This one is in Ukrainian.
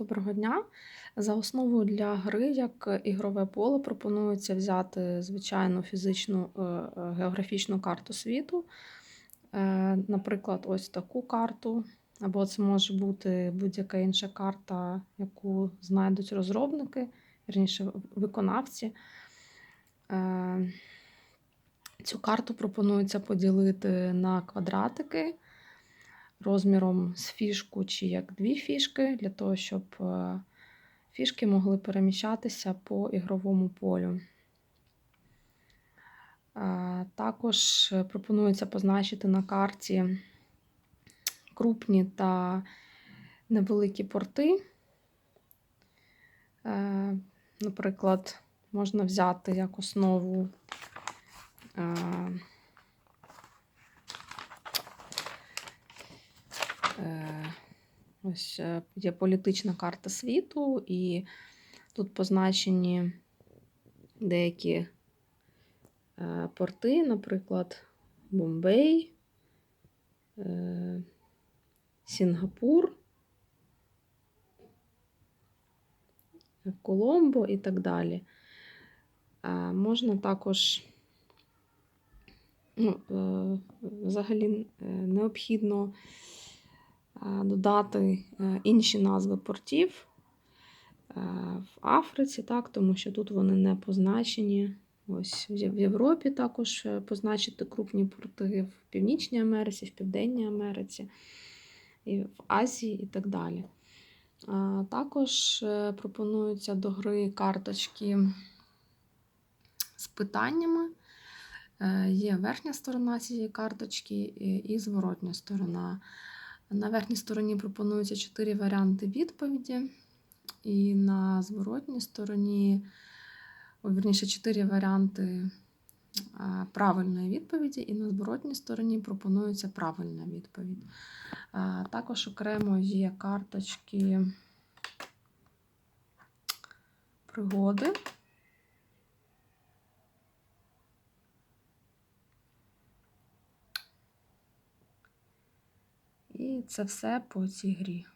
Доброго дня. За основу для гри як ігрове поле пропонується взяти звичайну фізичну е, е, географічну карту світу. Е, Наприклад, ось таку карту, або це може бути будь-яка інша карта, яку знайдуть розробники, вірніше, виконавці. Цю карту пропонується поділити на квадратики розміром з фішку чи як дві фішки, для того, щоб е, фішки могли переміщатися по ігровому полю. Е, Також пропонується позначити на карті крупні та невеликі порти. Е, Наприклад, можна взяти як основу Ось е, є політична карта світу, і тут позначені деякі е, порти, наприклад, Бомбей, е, Сінгапур, Коломбо і так далі. Можна також ну, взагалі необхідно додати е, інші назви портів е, в Африці, так, тому що тут вони не позначені. Ось В Європі також е, позначити крупні порти, в Північній Америці, в Південній Америці, і в Азії і так далі. Також пропонуються до гри карточки з питаннями. Є верхня сторона цієї карточки і зворотня сторона. На верхній стороні пропонуються 4 варіанти відповіді, і на зворотній стороні, вірніше, 4 варіанти правильної відповіді, і на зворотній стороні пропонується правильна відповідь. Також окремо є карточки пригоди. І це все по цій грі.